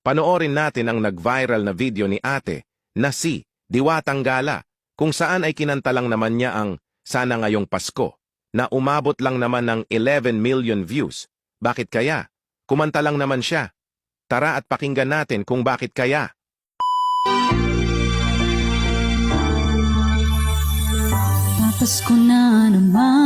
Panoorin natin ang nag-viral na video ni ate na si Diwatang Gala kung saan ay kinanta lang naman niya ang Sana Ngayong Pasko na umabot lang naman ng 11 million views. Bakit kaya? Kumanta lang naman siya. Tara at pakinggan natin kung bakit kaya. Papasko na naman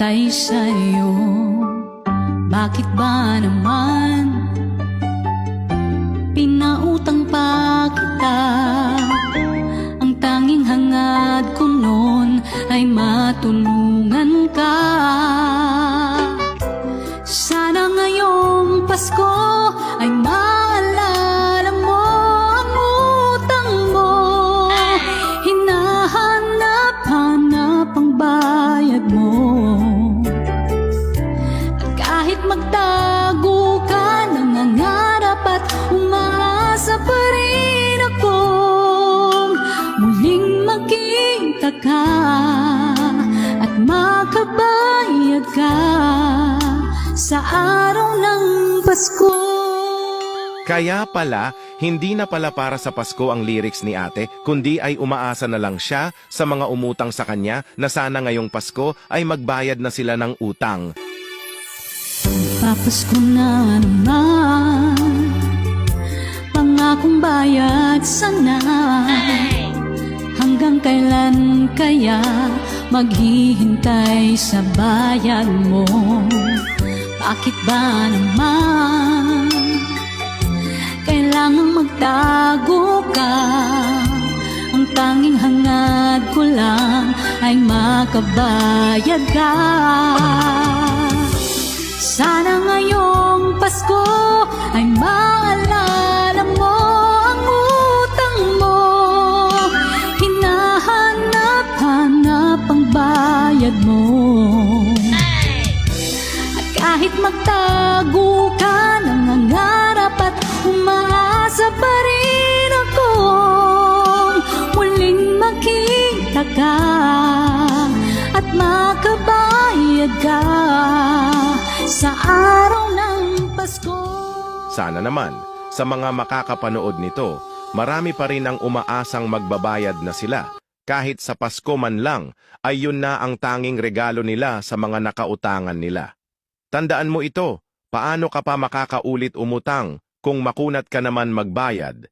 maghihintay sa'yo? Bakit ba naman Pinautang pa kita? Ang tanging hangad ko noon ay matulungan ka at makabayad ka sa araw ng Pasko. Kaya pala, hindi na pala para sa Pasko ang lyrics ni ate, kundi ay umaasa na lang siya sa mga umutang sa kanya na sana ngayong Pasko ay magbayad na sila ng utang. Papasko na naman Pangakong bayad sana Hanggang kailan kaya Maghihintay sa bayad mo? Bakit ba naman? Kailangang magtago ka. Ang tanging hangad ko lang Ay makabayad ka. Sana ngayong Pasko ay maalala makabayad ka sa araw ng Pasko. Sana naman, sa mga makakapanood nito, marami pa rin ang umaasang magbabayad na sila. Kahit sa Pasko man lang, ay yun na ang tanging regalo nila sa mga nakautangan nila. Tandaan mo ito, paano ka pa makakaulit umutang kung makunat ka naman magbayad?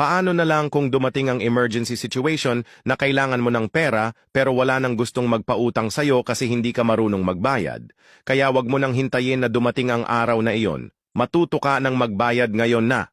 Paano na lang kung dumating ang emergency situation na kailangan mo ng pera pero wala nang gustong magpautang sa'yo kasi hindi ka marunong magbayad? Kaya wag mo nang hintayin na dumating ang araw na iyon. Matuto ka ng magbayad ngayon na.